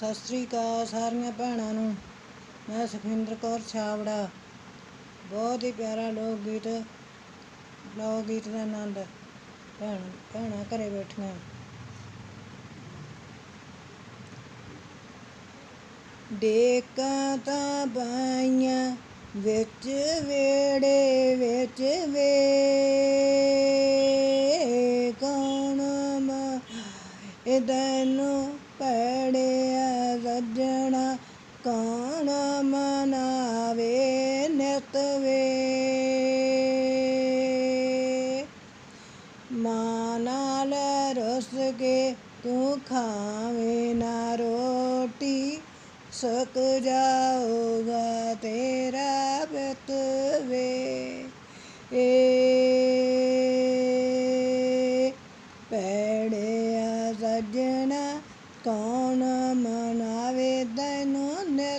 ਸਤਿ ਸ੍ਰੀ ਅਕਾਲ ਸਾਰੀਆਂ ਭੈਣਾਂ ਨੂੰ। ਮੈਂ ਸੁਖਿੰਦਰ ਕੌਰ ਛਾਵੜਾ ਬਹੁਤ ਹੀ ਪਿਆਰਾ ਲੋਕ ਗੀਤ ਲੋਕ ਗੀਤ ਦਾ ਆਨੰਦ ਭੈਣ, ਭੈਣਾਂ ਘਰੇ ਬੈਠੀਆਂ। ਡੇਕਾਂ ਤਾਂ ਬਾਈਆਂ ਵਿੱਚ ਵੇੜੇ ਵਿੱਚ ਵੇ। ਕੌਣ ਮਾ ਇਹਨੂੰ ਸੱਜਣਾ ਕੌਣ ਮਨਾਵੇ ਨਿਤ ਵੇ? ਮਾਂ ਕੇ ਤੂੰ ਖਾਵੇਂ ਨਾ ਰੋਟੀ ਸੁੱਕ ਜਾਊਗਾ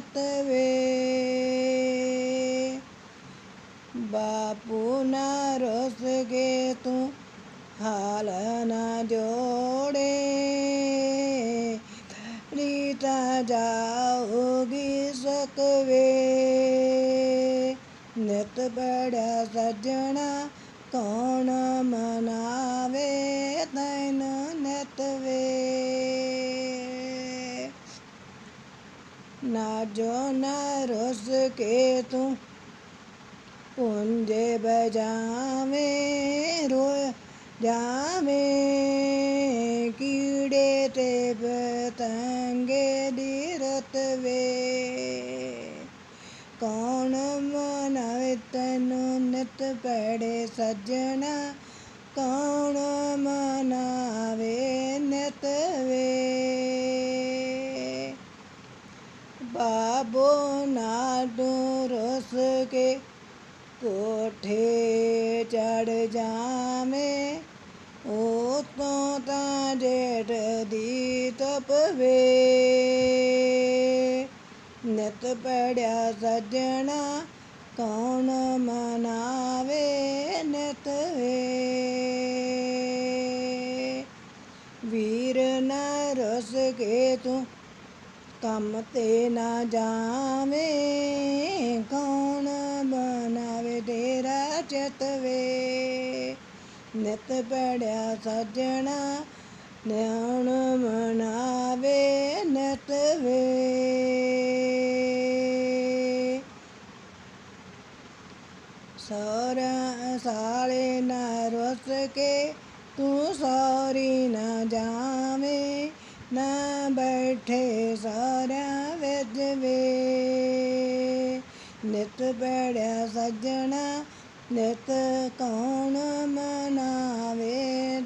ਤੈਨੂੰ ਨਿਤ ਵੇ ਬਾਪੂ ਨਾ ਰੁੱਸ ਕੇ ਤੂੰ ਹਾਲ ਨਾ ਜੋੜੇ। ਰੀਤਾ ਜਾਊਗੀ ਸਕਵੇ। ਨਿਤ ਬੜਾ ਸੱਜਣਾ ਕੌਣ ਮਨਾਵੇ ਤੈਨੂੰ ਨਿਤ ਵੇ ਨਾ ਜੋ ਨਾ ਰੁੱਸ ਕੇ ਤੂੰ ਪੁੰਜੇ ਬਜਾਵੇਂ ਰੋ ਜਾਵੇਂ। ਕੀੜੇ ਤੇ ਪਤੰਗੇ ਦੀ ਰਤ ਵੇ। ਕੌਣ ਬਾਬੋ ਨਾ ਤੂੰ ਰੁੱਸ ਕੇ ਕੋਠੇ ਚੜ ਜਾਵੇਂ। ਉਹ ਤੋਂ ਤਾਂ ਜੇਠ ਦੀ ਤਪ ਵੇ। ਨਿਤ ਸੱਜਣਾ ਕੌਣ ਮਨਾਵੇ ਨਿਤ ਵੇ। ਵੀਰ ਨਾ ਰੁੱਸ ਕੇ ਤੂੰ ਕੰਮ ਤੇ ਨਾ ਜਾਵੇਂ, ਕੌਣ ਬਣਾਵੇ ਤੇਰਾ ਚਿਤ ਵੇ ਨਿਤ ਪੜਿਆ ਸੱਜਣਾ, ਨਿਆਣ ਮਨਾਵੇ ਨਿਤ ਵੇ ਸਾਰਾ ਸਾਲੇ ਨਾ ਰੁੱਸ ਕੇ, ਤੂੰ ਸਾਰੀ ਨਾ ਜਾਵੇਂ। ਨਾ ਬੈਠੇ ਸਾਰਿਆਂ ਵਿੱਚ ਵੇ। ਨਿਤ ਬੜਿਆ ਸੱਜਣਾ ਨਿਤ ਕੌਣ ਮਨਾਵੇ